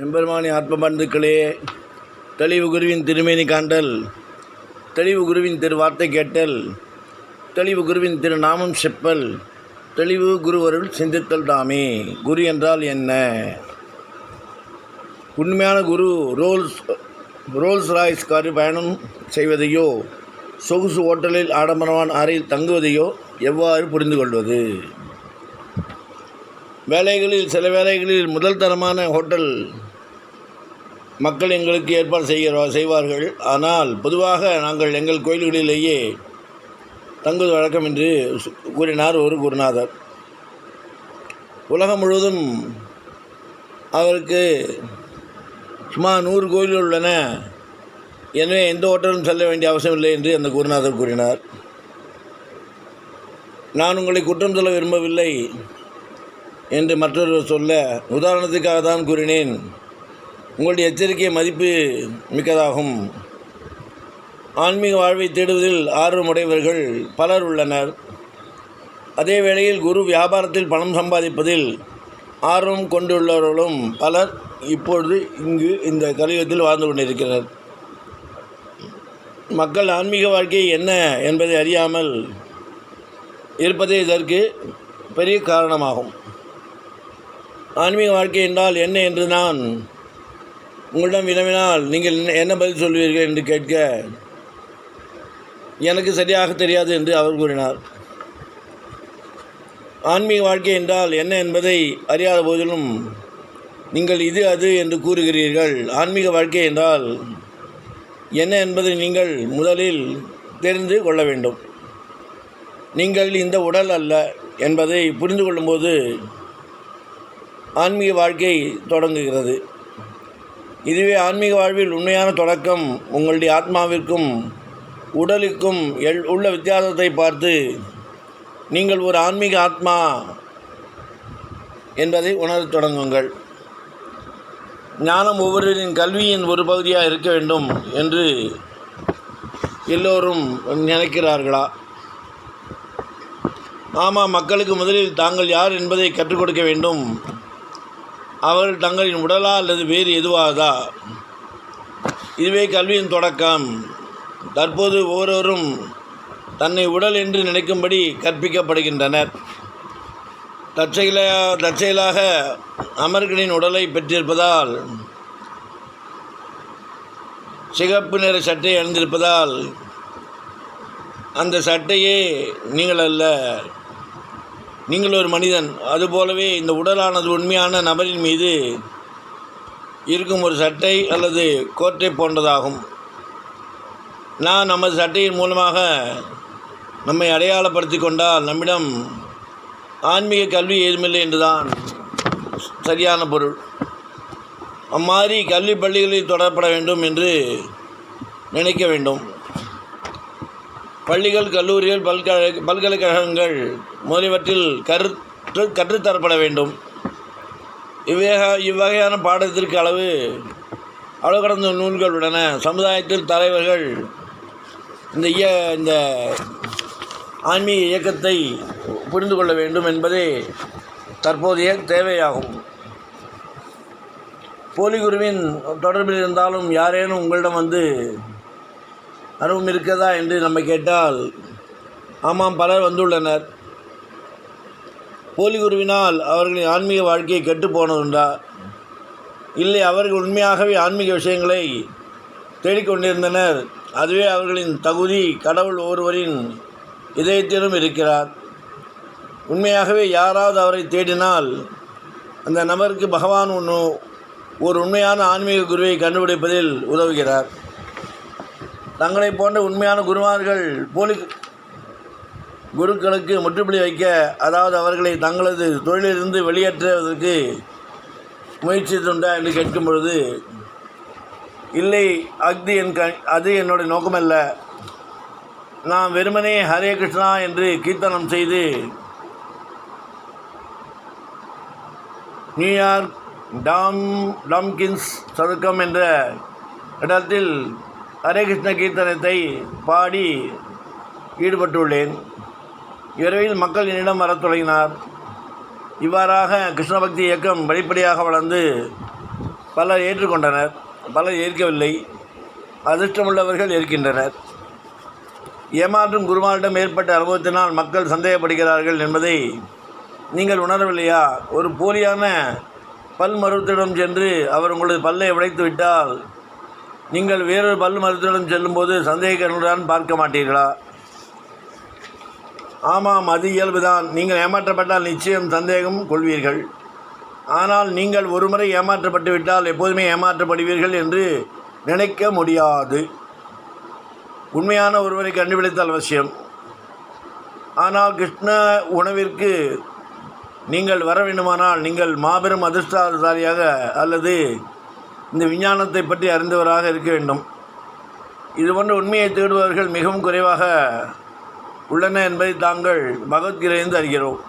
எம்பெருமானி ஆத்ம பந்துக்களே தெளிவு குருவின் திருமேனி காண்டல் தெளிவு குருவின் திரு வார்த்தை கேட்டல் தெளிவு குருவின் திரு நாமம் செப்பல் தெளிவு குருவருள் சிந்தித்தல் தாமே. குரு என்றால் என்ன? உண்மையான குரு ரோல்ஸ் ரோல்ஸ் ராய்ஸ் காரில் பயணம் செய்வதையோ சொகுசு ஓட்டலில் ஆடம்பரமான அறையில் தங்குவதையோ எவ்வாறு புரிந்து கொள்வது வேலைகளில் சில வேலைகளில் முதல் தரமான ஹோட்டல் மக்கள் எங்களுக்கு ஏற்பாடு செய்கிற செய்வார்கள். ஆனால் பொதுவாக நாங்கள் எங்கள் கோயில்களிலேயே தங்குவது வழக்கம் என்று கூறினார் ஒரு குருநாதர். உலகம் முழுவதும் அவருக்கு சுமார் நூறு கோயில்கள் உள்ளன. எனவே எந்த ஹோட்டலும் செல்ல வேண்டிய அவசியம் இல்லை என்று அந்த குருநாதர் கூறினார். நான் உங்களை குற்றம் சொல்ல விரும்பவில்லை என்று மற்றொருவர் சொல்ல உதாரணத்துக்காக தான் கூறினேன். உங்களுடைய எச்சரிக்கை மதிப்பு மிக்கதாகும். ஆன்மீக வாழ்வை தேடுவதில் ஆர்வமுடையவர்கள் பலர் உள்ளனர். அதே வேளையில் குரு வியாபாரத்தில் பணம் சம்பாதிப்பதில் ஆர்வம் கொண்டுள்ளவர்களும் பலர் இப்பொழுது இங்கு இந்த கலியுகத்தில் வாழ்ந்து கொண்டிருக்கிறார். மக்கள் ஆன்மீக வாழ்க்கை என்ன என்பதை அறியாமல் இருப்பதே இதற்கு பெரிய காரணமாகும். ஆன்மீக வாழ்க்கை என்றால் என்ன என்று நான் உங்களிடம் வினவினால் நீங்கள் என்ன- என்ன பதில் சொல்வீர்கள் என்று கேட்க எனக்கு சரியாக தெரியாது என்று அவர் கூறினார். ஆன்மீக வாழ்க்கை என்றால் என்ன என்பதை அறியாத போதிலும் நீங்கள் இது அது என்று கூறுகிறீர்கள். ஆன்மீக வாழ்க்கை என்றால் என்ன என்பதை நீங்கள் முதலில் தெரிந்து கொள்ள வேண்டும். நீங்கள் இந்த உடல் அல்ல என்பதை புரிந்து கொள்ளும்போது ஆன்மீக வாழ்க்கை தொடங்குகிறது. இதுவே ஆன்மீக வாழ்வில் உண்மையான தொடக்கம். உங்களுடைய ஆத்மாவிற்கும் உடலுக்கும் எல் உள்ள வித்தியாசத்தை பார்த்து நீங்கள் ஒரு ஆன்மீக ஆத்மா என்பதை உணரத் தொடங்குங்கள். ஞானம் ஒவ்வொருவரின் கல்வியின் ஒரு பகுதியாக இருக்க வேண்டும் என்று எல்லோரும் நினைக்கிறார்களா? ஆமாம் மக்களுக்கு முதலில் தாங்கள் யார் என்பதை கற்றுக் கொடுக்க வேண்டும். அவர்கள் தங்களின் உடலா அல்லது வேறு எதுவாகதா இதுவே கல்வியின் தொடக்கம். தற்போது ஒவ்வொருவரும் தன்னை உடல் என்று நினைக்கும்படி கற்பிக்கப்படுகின்றனர். தற்செயல தற்செயலாக அமர்களின் உடலை பெற்றிருப்பதால் சிகப்பு நிற சட்டை அணிந்திருப்பதால் அந்த சட்டையே நீங்கள் அல்ல. நீங்கள் ஒரு மனிதன். அதுபோலவே இந்த உடலானது உண்மையான நபரின் மீது இருக்கும் ஒரு சட்டை அல்லது கோட்டை போன்றதாகும். நான் நமது சட்டையின் மூலமாக நம்மை அடையாளப்படுத்தி கொண்டால் நம்மிடம் ஆன்மீக கல்வி ஏதுமில்லை என்றுதான் சரியான பொருள். அம்மாதிரி கல்வி பள்ளிகளில் தொடரப்பட வேண்டும் என்று நினைக்க வேண்டும். பள்ளிகள் கல்லூரிகள் பல்கலை பல்கலைக்கழகங்கள் முதலியவற்றில் கருத்து கற்றுத்தரப்பட வேண்டும். இவ்வக இவ்வகையான பாடத்திற்கு அளவு அளவு கடந்த நூல்கள் உள்ளன. சமுதாயத்தில் தலைவர்கள் இந்த இய இந்த ஆன்மீக இயக்கத்தை புரிந்து கொள்ள வேண்டும் என்பதே தற்போதைய தேவையாகும். போலி குருவின் தொடர்பில் இருந்தாலும் யாரேனும் உங்களிடம் வந்து அனுபவம் இருக்கதா என்று நம்மை கேட்டால் ஆமாம் பலர் வந்துள்ளனர். போலி குருவினால் அவர்களின் ஆன்மீக வாழ்க்கையை கெட்டுப்போனதுண்டா இல்லை அவர்கள் உண்மையாகவே ஆன்மீக விஷயங்களை தேடிக்கொண்டிருந்தனர் அதுவே அவர்களின் தகுதி கடவுள் ஒருவரின் இதயத்திலும் இருக்கிறார். உண்மையாகவே யாராவது அவரை தேடினால் அந்த நபருக்கு பகவான் ஒன்று ஒரு உண்மையான ஆன்மீக குருவை கண்டுபிடிப்பதில் உதவுகிறார். தங்களைப் போன்ற உண்மையான குருமார்கள் போலி குருக்களுக்கு முற்றுப்புள்ளி வைக்க அதாவது அவர்களை தங்களது தொழிலிருந்து வெளியேற்றுவதற்கு முயற்சித்துண்டா என்று கேட்கும் பொழுது இல்லை அக்தி என் க அது என்னுடைய நோக்கமல்ல. நான் வெறுமனே ஹரே கிருஷ்ணா என்று கீர்த்தனம் செய்து நியூயார்க் டாம் டாம்கின்ஸ் சதுக்கம் என்ற இடத்தில் ஹரே கிருஷ்ண கீர்த்தனத்தை பாடி ஈடுபட்டுள்ளேன். இரவில் மக்கள் என்னிடம் வரத் தொடங்கினார். இவ்வாறாக கிருஷ்ண பக்தி இயக்கம் படிப்படியாக வளர்ந்து பலர் ஏற்றுக்கொண்டனர். பலர் ஏற்கவில்லை. அதிர்ஷ்டமுள்ளவர்கள் ஏற்கின்றனர். ஏமாற்றும் குருமாரிடம் ஏற்பட்ட அனுபவத்தினால் மக்கள் சந்தேகப்படுகிறார்கள் என்பதை நீங்கள் உணரவில்லையா? ஒரு போலியான பல் மருத்துவம் சென்று அவர் உங்களது பல்லை உடைத்து விட்டால் நீங்கள் வேறொரு பல் மருத்துவரிடம் செல்லும்போது சந்தேகங்களுடன் பார்க்க மாட்டீர்களா? ஆமாம் அது இயல்புதான். நீங்கள் ஏமாற்றப்பட்டால் நிச்சயம் சந்தேகம் கொள்வீர்கள். ஆனால் நீங்கள் ஒருமுறை ஏமாற்றப்பட்டு விட்டால் எப்போதுமே ஏமாற்றப்படுவீர்கள் என்று நினைக்க முடியாது. உண்மையான ஒருவரை கண்டுபிடித்தல் அவசியம். ஆனால் கிருஷ்ண உணவிற்கு நீங்கள் வர வேண்டுமானால் நீங்கள் மாபெரும் அதிர்ஷ்டசாலியாக அல்லது இந்த விஞ்ஞானத்தை பற்றி அறிந்தவராக இருக்க வேண்டும். இது போன்ற உண்மையை தேடுபவர்கள் மிகவும் குறைவாக உள்ளன என்பதை தாங்கள் பகவத்கீதையிலிருந்து அறிகிறோம்.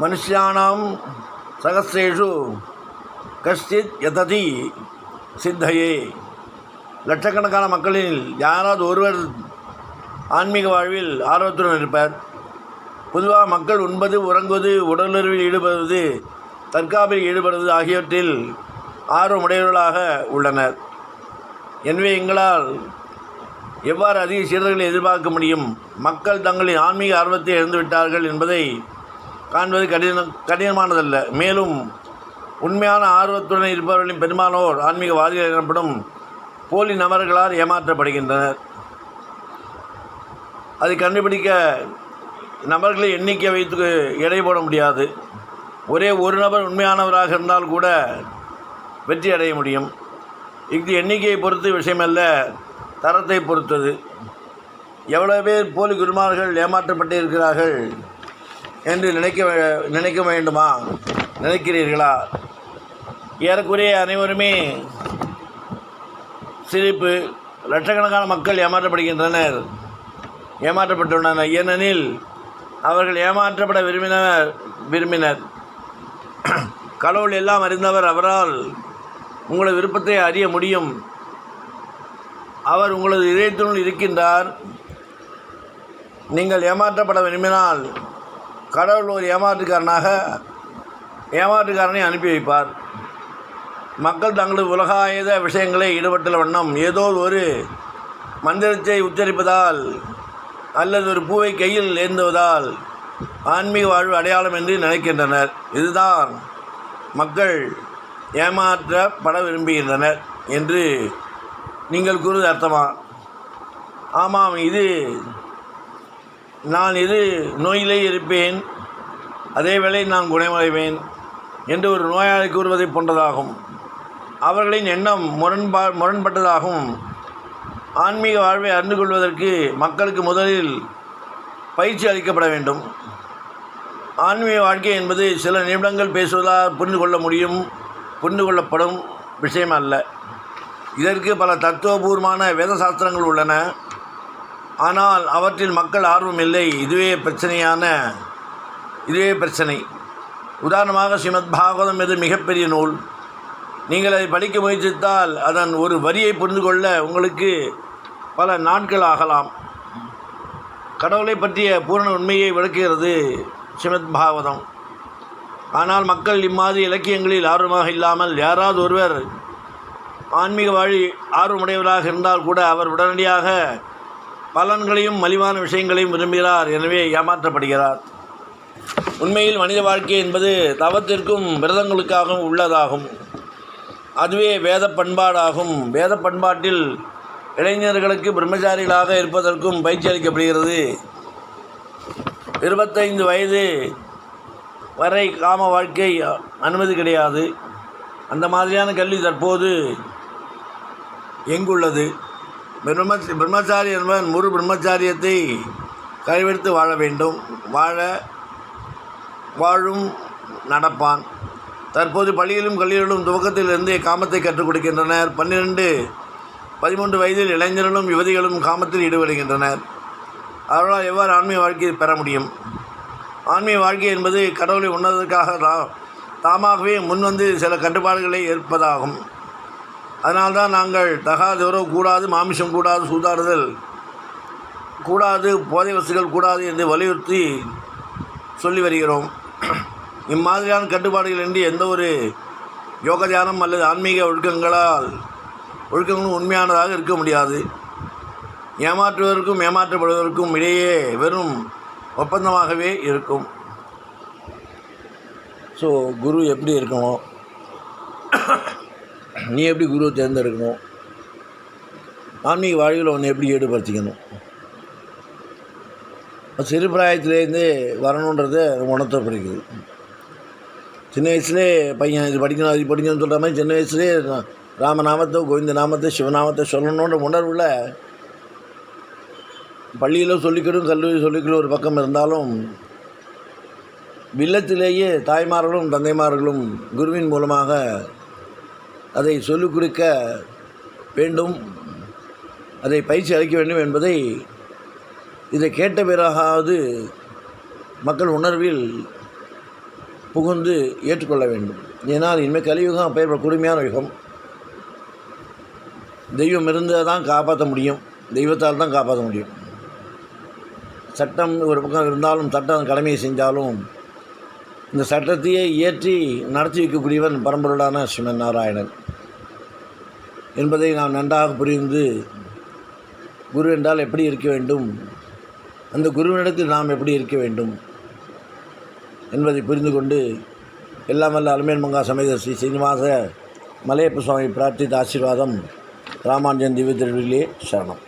மனுஷியானாம் சகசேஷு கஷ்டித் யததி சித்தையே. லட்சக்கணக்கான மக்களில் யாராவது ஒருவர் ஆன்மீக வாழ்வில் ஆர்வத்துடன் இருப்பார். பொதுவாக மக்கள் உண்பது உறங்குவது உடலுறவில் ஈடுபடுவது தற்காப்பில் ஈடுபடுவது ஆகியவற்றில் ஆர்வமுடையவர்களாக உள்ளனர். எனவே எங்களால் எவ்வாறு அதிக சீடர்களை எதிர்பார்க்க முடியும்? மக்கள் தங்களின் ஆன்மீக ஆர்வத்தை இழந்துவிட்டார்கள் என்பதை காண்பது கடினம் கடினமானதல்ல. மேலும் உண்மையான ஆர்வத்துடன் இருப்பவர்களின் பெரும்பாலோர் ஆன்மீகவாதிகள் எனப்படும் போலி நபர்களால் ஏமாற்றப்படுகின்றனர். அதை கண்டுபிடிக்க நபர்களை எண்ணிக்கை வைத்து எடை போட முடியாது. ஒரே ஒரு நபர் உண்மையானவராக இருந்தால் கூட வெற்றி அடைய முடியும். இது எண்ணிக்கையை பொறுத்து விஷயமல்ல தரத்தை பொறுத்தது. எவ்வளோ பேர் போலி குருமார்கள் ஏமாற்றப்பட்டு இருக்கிறார்கள் என்று நினைக்க வே- நினைக்க வேண்டுமா? நினைக்கிறீர்களா? ஏறக்குறைய அனைவருமே சிரிப்பு லட்சக்கணக்கான மக்கள் ஏமாற்றப்படுகின்றனர். ஏமாற்றப்பட்டுள்ளனர். ஏனெனில் அவர்கள் ஏமாற்றப்பட விரும்பினர் விரும்பினர். கடவுள் எல்லாம் அறிந்தவர் அவரால் உங்களது விருப்பத்தை அறிய முடியும். அவர் உங்களது இதயத்தினுள் இருக்கின்றார். நீங்கள் ஏமாற்றப்பட விரும்பினால் கடவுள் ஒரு ஏமாற்றுக்காரனாக ஏமாற்றுக்காரனை அனுப்பி வைப்பார். மக்கள் தங்களது உலகாயுத விஷயங்களை ஈடுபட்டுள்ள வண்ணம் ஏதோ ஒரு மந்திரத்தை உச்சரிப்பதால் அல்லது ஒரு பூவை கையில் ஏந்துவதால் ஆன்மீக வாழ்வு அடையாளம் என்று நினைக்கின்றனர். இதுதான் மக்கள் ஏமாற்றப்பட விரும்புகின்றனர் என்று நீங்கள் கூறுவது அர்த்தமா? ஆமாம் இது நான் இது நோயிலே இருப்பேன் அதேவேளை நான் குணமடைவேன் என்று ஒரு நோயாளி கூறுவதைப் போன்றதாகும். அவர்களின் எண்ணம் முரண்பா முரண்பட்டதாகும். ஆன்மீக வாழ்வை அறிந்து கொள்வதற்கு மக்களுக்கு முதலில் பயிற்சி அளிக்கப்பட வேண்டும். ஆன்மீக வாழ்க்கை என்பது சில நிமிடங்கள் பேசுவதால் புரிந்து கொள்ள முடியும். புரிந்து கொள்ளப்படும் விஷயம் அல்ல. இதற்கு பல தத்துவபூர்வமான வேத சாஸ்திரங்கள் உள்ளன. ஆனால் அவற்றில் மக்கள் ஆர்வம் இல்லை. இதுவே பிரச்சனையான இதுவே பிரச்சனை. உதாரணமாக ஸ்ரீமத் பாகவதம் எது மிகப்பெரிய நூல். நீங்கள் அதை படிக்க முயற்சித்தால் அதன் ஒரு வரியை புரிந்து கொள்ள உங்களுக்கு பல நாட்கள் ஆகலாம். கடவுளை பற்றிய பூரண உண்மையை விளக்குகிறது ஸ்ரீமத் பாகவதம். ஆனால் மக்கள் இம்மாதிரி இலக்கியங்களில் ஆர்வமாக இல்லாமல் யாராவது ஒருவர் ஆன்மீக வாழி ஆர்வமுடையவராக இருந்தால் கூட அவர் உடனடியாக பலன்களையும் மலிவான விஷயங்களையும் விரும்புகிறார் எனவே ஏமாற்றப்படுகிறார். உண்மையில் மனித வாழ்க்கை என்பது தவத்திற்கும் விரதங்களுக்காகவும் உள்ளதாகும். அதுவே வேத பண்பாடாகும். வேத பண்பாட்டில் இளைஞர்களுக்கு பிரம்மச்சாரிகளாக இருப்பதற்கும் பயிற்சி அளிக்கப்படுகிறது. இருபத்தைந்து வயது வரை காம வாழ்க்கை அனுமதி கிடையாது. அந்த மாதிரியான கல்வி தற்போது எங்குள்ளது? பிரம்ம பிரம்மச்சாரி என்பவன் முழு பிரம்மச்சாரியத்தை கைவிடுத்து வாழ வேண்டும். வாழ வாழும் நடப்பான். தற்போது பள்ளியிலும் கல்லூரிகளும் துவக்கத்திலிருந்தே காமத்தை கற்றுக் கொடுக்கின்றனர். பன்னிரெண்டு பதிமூன்று வயதில் இளைஞர்களும் யுவதிகளும் காமத்தில் ஈடுபடுகின்றனர். அவர்களால் எவ்வாறு ஆன்மீக வாழ்க்கையை பெற முடியும்? ஆன்மீக வாழ்க்கை என்பது கடவுளை உணர்வதற்காக தா தாமாகவே முன்வந்து சில கட்டுப்பாடுகளை ஏற்பதாகும். அதனால்தான் நாங்கள் தகாத உறவு கூடாது மாமிசம் கூடாது சூதாடுதல் கூடாது போதை வசதிகள் கூடாது என்று வலியுறுத்தி சொல்லி வருகிறோம். இம்மாதிரியான கட்டுப்பாடுகள் இன்றி எந்த ஒரு யோக தியானம் அல்லது ஆன்மீக ஒழுக்கங்களால் ஒழுக்கங்களும் உண்மையானதாக இருக்க முடியாது. ஏமாற்றுவதற்கும் ஏமாற்றப்படுவதற்கும் இடையே வெறும் ஒப்பந்தமாகவே இருக்கும். ஸோ குரு எப்படி இருக்கணும்? நீ எப்படி குருவை தேர்ந்தெடுக்கணும்? ஆன்மீக வாழ்வில் ஒன்று எப்படி ஈடுபடுத்திக்கணும்? சிறு பிராயத்திலேருந்து வரணுன்றதை உணர்த்த பிடிக்குது சின்ன வயசுலேயே பையன் இது படிக்கணும் அது படிக்கணும்னு சொல்கிற மாதிரி சின்ன வயசுலேயே ராமநாமத்தை கோவிந்த நாமத்தை சிவநாமத்தை சொல்லணுன்ற உணர்வில் பள்ளியில் சொல்லிக்கிடும் கல்லூரி சொல்லிக்கிடும் ஒரு பக்கம் இருந்தாலும் வில்லத்திலேயே தாய்மார்களும் தந்தைமார்களும் குருவின் மூலமாக அதை சொல்லிக் கொடுக்க வேண்டும் அதை பயிற்சி அளிக்க வேண்டும் என்பதை இதை கேட்ட பிறகாவது மக்கள் உணர்வில் புகுந்து ஏற்றுக்கொள்ள வேண்டும். ஏன்னால் இனிமேல் கலியுகம் அப்பேற்பட்ட கொடுமையான யுகம். தெய்வம் இருந்தால் தான் காப்பாற்ற முடியும். தெய்வத்தால் தான் காப்பாற்ற முடியும். சட்டம் ஒரு பக்கம் இருந்தாலும் சட்டம் கடமையை செஞ்சாலும் இந்த சட்டத்தையே இயற்றி நடத்தி வைக்கக்கூடியவன் பரம்பொருளான ஸ்ரீமன் நாராயணன். என்பதை நாம் நன்றாக புரிந்து குரு என்றால் எப்படி இருக்க வேண்டும்? அந்த குருவினிடத்தில் நாம் எப்படி இருக்க வேண்டும்? என்பதை புரிந்து கொண்டு எல்லாம் வல்ல அலுமேன் மங்கா சமேத ஸ்ரீ சீனிவாச மலையப்ப சுவாமி பிரார்த்தித்த ஆசீர்வாதம் ராமானுஜன் திவ்ய திருவிலே சரணம்.